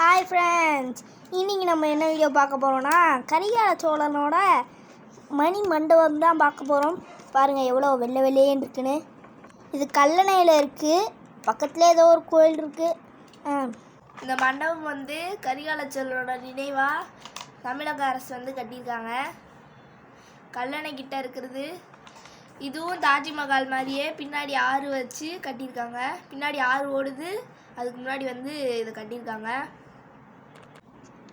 Hi friends இன்றைக்கி நம்ம என்ன வீடியோ பார்க்க போகிறோம்னா கரிகால சோழனோட மணி மண்டபம் தான் பார்க்க போகிறோம் பாருங்கள் எவ்வளோ வெள்ளை வெள்ளையேன்னு இருக்குன்னு. இது கல்லணையில் இருக்குது பக்கத்தில் ஏதோ ஒரு கோயில் இருக்குது இந்த மண்டபம் வந்து கரிகால சோழனோட நினைவாக தமிழக அரசு வந்து கட்டியிருக்காங்க. கல்லணை கிட்ட இருக்கிறது. இதுவும் தாஜ்மஹால் மாதிரியே பின்னாடி ஆறு வச்சு கட்டியிருக்காங்க. பின்னாடி ஆறு ஓடுது. அதுக்கு முன்னாடி வந்து இதை கட்டியிருக்காங்க.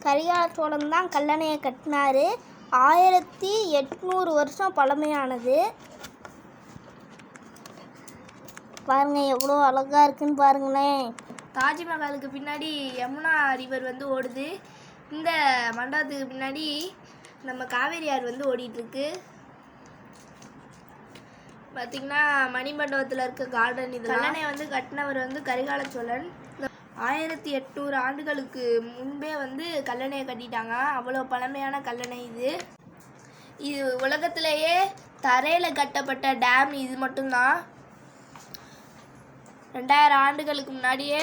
கரிகால சோழன் தான் கல்லணையை கட்டினாரு. ஆயிரத்தி எட்நூறு வருஷம் பழமையானது. பாருங்க எவ்வளோ அழகாக இருக்குன்னு பாருங்களேன். தாஜ்மஹாலுக்கு பின்னாடி யமுனா ரிவர் வந்து ஓடுது. இந்த மண்டபத்துக்கு பின்னாடி நம்ம காவேரி ஆறு வந்து ஓடிட்டுருக்கு. பார்த்திங்கன்னா பார்த்தீங்கன்னா மணிமண்டபத்தில் இருக்க கார்டன் இது கல்லணை வந்து கட்டினவர் வந்து கரிகால சோழன் ஆயிரத்தி எட்நூறு ஆண்டுகளுக்கு முன்பே வந்து கல்லணையை கட்டிட்டாங்க. அவ்வளோ பழமையான கல்லணை இது. இது உலகத்திலேயே தரையில் கட்டப்பட்ட டேம் இது மட்டும்தான். ரெண்டாயிரம் ஆண்டுகளுக்கு முன்னாடியே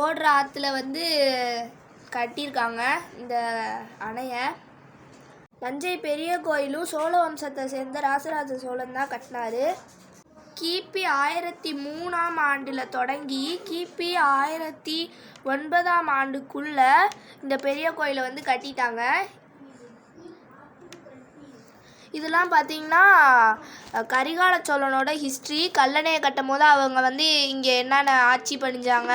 ஓடுற ஆற்றுல வந்து கட்டியிருக்காங்க இந்த அணையை. தஞ்சை பெரிய கோயிலும் சோழ வம்சத்தை சேர்ந்த ராசராஜ சோழன் தான் கட்டினாரு. கிபி ஆயிரத்தி மூணாம் ஆண்டில் தொடங்கி கிபி ஆயிரத்தி ஒன்பதாம் ஆண்டுக்குள்ளே இந்த பெரிய கோயிலை வந்து கட்டிட்டாங்க. இதெல்லாம் பார்த்தீங்கன்னா கரிகால சோழனோட ஹிஸ்ட்ரி கல்லணையை கட்டும் போது அவங்க வந்து இங்கே என்னென்ன ஆட்சி பண்ணிஞ்சாங்க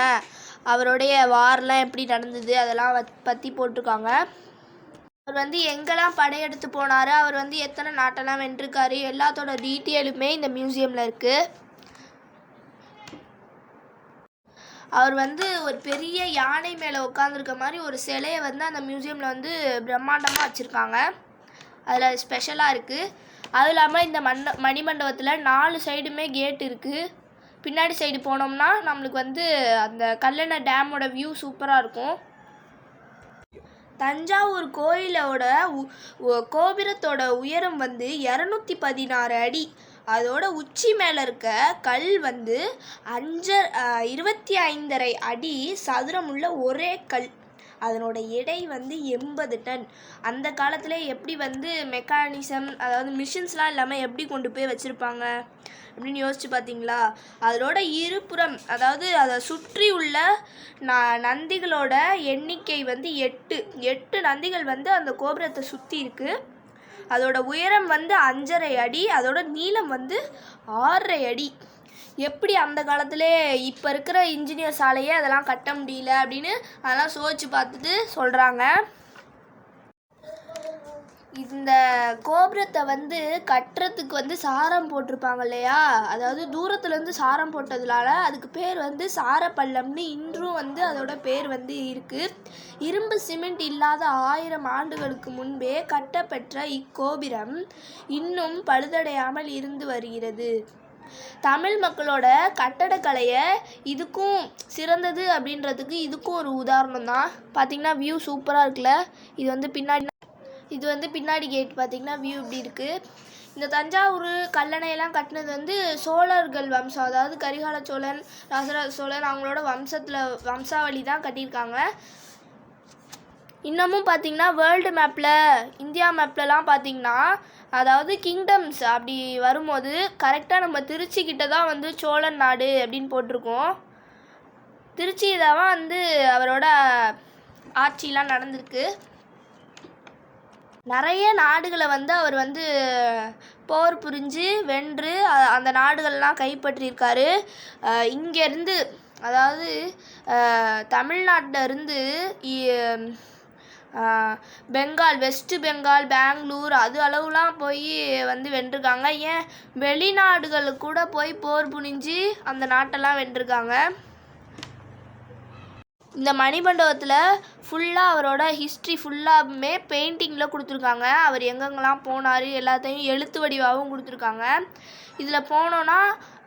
அவருடைய வார்லாம் எப்படி நடந்தது அதெல்லாம் பற்றி போட்டிருக்காங்க. அவர் வந்து எங்கெல்லாம் படையெடுத்து போனார் அவர் வந்து எத்தனை நாட்டெல்லாம் வென்றிருக்காரு எல்லாத்தோட டீட்டெயிலுமே இந்த மியூசியமில் இருக்குது அவர் வந்து ஒரு பெரிய யானை மேலே உட்காந்துருக்க மாதிரி ஒரு சிலையை வந்து அந்த மியூசியமில் வந்து பிரம்மாண்டமாக வச்சுருக்காங்க. அதில் ஸ்பெஷலாக இருக்குது அதுவும் இல்லாமல் இந்த மண்ட மணிமண்டபத்தில் நாலு சைடுமே கேட் இருக்குது பின்னாடி சைடு போனோம்னா நம்மளுக்கு வந்து அந்த கல்லணை டேமோட வியூ சூப்பராக இருக்கும். தஞ்சாவூர் கோயிலோட உ- கோபுரத்தோட உயரம் வந்து இரநூத்தி பதினாறு அடி. அதோட உச்சி மேலே இருக்க கல் வந்து அஞ்ச இருபத்தி ஐந்தரை அடி சதுரமுள்ள ஒரே கல். அதனோட எடை வந்து எண்பது டன். அந்த காலத்தில் எப்படி வந்து மெக்கானிசம் அதாவது மிஷின்ஸ்லாம் இல்லாமல் எப்படி கொண்டு போய் வச்சுருப்பாங்க? அப்படின்னு யோசிச்சு பார்த்தீங்களா அதோட இருபுறம் அதாவது அதை சுற்றி உள்ள ந நந்திகளோட எண்ணிக்கை வந்து எட்டு. எட்டு நந்திகள் வந்து அந்த கோபுரத்தை சுற்றி இருக்குது அதோட உயரம் வந்து அஞ்சரை அடி அதோட நீளம் வந்து ஆறரை அடி. எப்படி அந்த காலத்திலே இப்போ இருக்கிற இன்ஜினியர் சாலையே அதெல்லாம் கட்ட முடியல அப்படின்னு அதெல்லாம் சோதிச்சு பார்த்துட்டு சொல்கிறாங்க இந்த கோபுரத்தை வந்து கட்டுறதுக்கு வந்து சாரம் போட்டிருப்பாங்க இல்லையா? அதாவது தூரத்துலேருந்து சாரம் போட்டதுனால அதுக்கு பேர் வந்து சாரப்பள்ளம்னு இன்றும் வந்து அதோட பேர் வந்து இருக்குது இரும்பு சிமெண்ட் இல்லாத ஆயிரம் ஆண்டுகளுக்கு முன்பே கட்டப்பெற்ற இக்கோபுரம் இன்னும் பழுதடையாமல் இருந்து வருகிறது. தமிழ் மக்களோட கட்டடக்கலையை இதுக்கும் சிறந்தது அப்படின்றதுக்கு இதுக்கும் ஒரு உதாரணம் தான் பார்த்தீங்கன்னா வியூ சூப்பராக இருக்குல்ல? இது வந்து பின்னாடி இது வந்து பின்னாடி கேட் பார்த்தீங்கன்னா வியூ இப்படி இருக்குது இந்த தஞ்சாவூர் கல்லணையெல்லாம் கட்டினது வந்து சோழர்கள் வம்சம். அதாவது கரிகால சோழன் ராசராஜ சோழன் அவங்களோட வம்சத்தில் வம்சாவளி தான் கட்டியிருக்காங்க. இன்னமும் பார்த்தீங்கன்னா வேர்ல்டு மேப்பில் இந்தியா மேப்லலாம் பார்த்திங்கன்னா அதாவது கிங்டம்ஸ் அப்படி வரும்போது கரெக்டாக நம்ம திருச்சிக்கிட்ட தான் வந்து சோழன் நாடு அப்படின்னு போட்டிருக்கோம். திருச்சி தான் வந்து அவரோட ஆட்சிலாம் நடந்திருக்கு. நிறைய நாடுகளை வந்து அவர் வந்து போர் புரிஞ்சு வென்று அந்த நாடுகள்லாம் கைப்பற்றியிருக்காரு. இங்கேருந்து அதாவது தமிழ்நாட்டிலருந்து இருந்து பெங்கால் வெஸ்ட் பெங்கால் பெங்களூர் அது அளவுலாம் போய் வந்து வென்றிருக்காங்க. ஏன்? வெளிநாடுகளுக்கு கூட போய் போர் புரிஞ்சு அந்த நாட்டெல்லாம் வென்றிருக்காங்க. இந்த மணிமண்டபத்தில் ஃபுல்லாக அவரோட ஹிஸ்ட்ரி ஃபுல்லாகவுமே பெயிண்டிங்கில் கொடுத்துருக்காங்க. அவர் எங்கெங்கெல்லாம் போனார் எல்லாத்தையும் எழுத்து வடிவாகவும் கொடுத்துருக்காங்க. இதில் போனோன்னா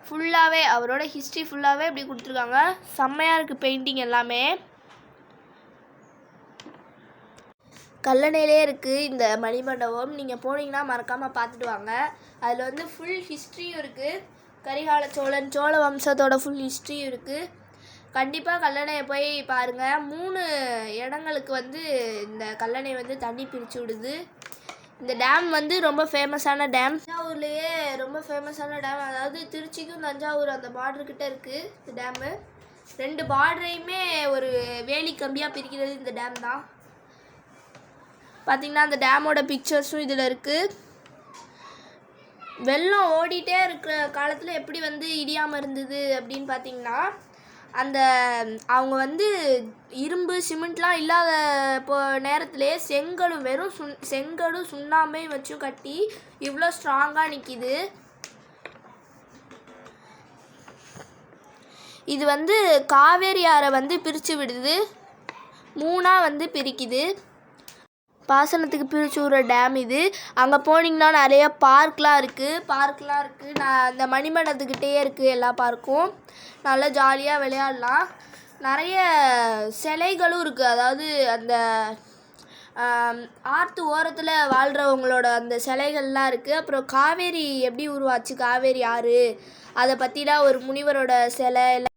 ஃபுல்லாகவே அவரோட ஹிஸ்ட்ரி ஃபுல்லாகவே இப்படி கொடுத்துருக்காங்க. செம்மையாக இருக்குது பெயிண்டிங் எல்லாமே. கல்லணையிலே இருக்குது இந்த மணிமண்டபம். நீங்கள் போனீங்கன்னா மறக்காமல் பார்த்துட்டு வாங்க. அதில் வந்து ஃபுல் ஹிஸ்ட்ரியும் இருக்குது கரிகால சோழன் சோழ வம்சத்தோட ஃபுல் ஹிஸ்ட்ரியும் இருக்குது கண்டிப்பாக கல்லணையை போய் பாருங்கள் மூணு இடங்களுக்கு வந்து இந்த கல்லணை வந்து தண்ணி பிரித்து விடுது. இந்த டேம் வந்து ரொம்ப ஃபேமஸான டேம் தஞ்சாவூர்லேயே ரொம்ப ஃபேமஸான டேம் அதாவது திருச்சிக்கும் தஞ்சாவூர் அந்த பார்டர்கிட்ட இருக்குது இந்த டேமு ரெண்டு பார்டரையுமே ஒரு வேலி கம்பியாக பிரிக்கிறது இந்த டேம் தான். பார்த்தீங்கன்னா அந்த டேமோட பிக்சர்ஸும் இதில் இருக்குது வெள்ளம் ஓடிட்டே இருக்கிற காலத்தில் எப்படி வந்து இடியாமல் இருந்தது அப்படின்னு பார்த்தீங்கன்னா அந்த அவங்க வந்து இரும்பு சிமெண்ட்லாம் இல்லாத இப்போ நேரத்துலேயே செங்கலும் வெறும் சுண் செங்கலும் சுண்ணாம்பையும் வச்சும் கட்டி இவ்வளோ ஸ்ட்ராங்காக நிற்கிது இது வந்து காவேரி ஆறை வந்து பிரித்து விடுது. மூணாக வந்து பிரிக்குது. பாசனத்துக்கு பிரிச்சு விட்ற டேம் இது. அங்கே போனீங்கன்னா நிறைய பார்க்லாம் இருக்குது பார்க்லாம் இருக்குது நான் அந்த மணிமண்டத்துக்கிட்டே இருக்குது எல்லா பார்க்கும் நல்லா ஜாலியாக விளையாடலாம். நிறைய சிலைகளும் இருக்குது அதாவது அந்த ஆற்று ஓரத்தில் வாழ்கிறவங்களோட அந்த சிலைகள்லாம் இருக்குது அப்புறம் காவேரி எப்படி உருவாச்சு? காவேரி ஆறு. அதை பற்றிலாம் ஒரு முனிவரோட சிலை எல்லாம்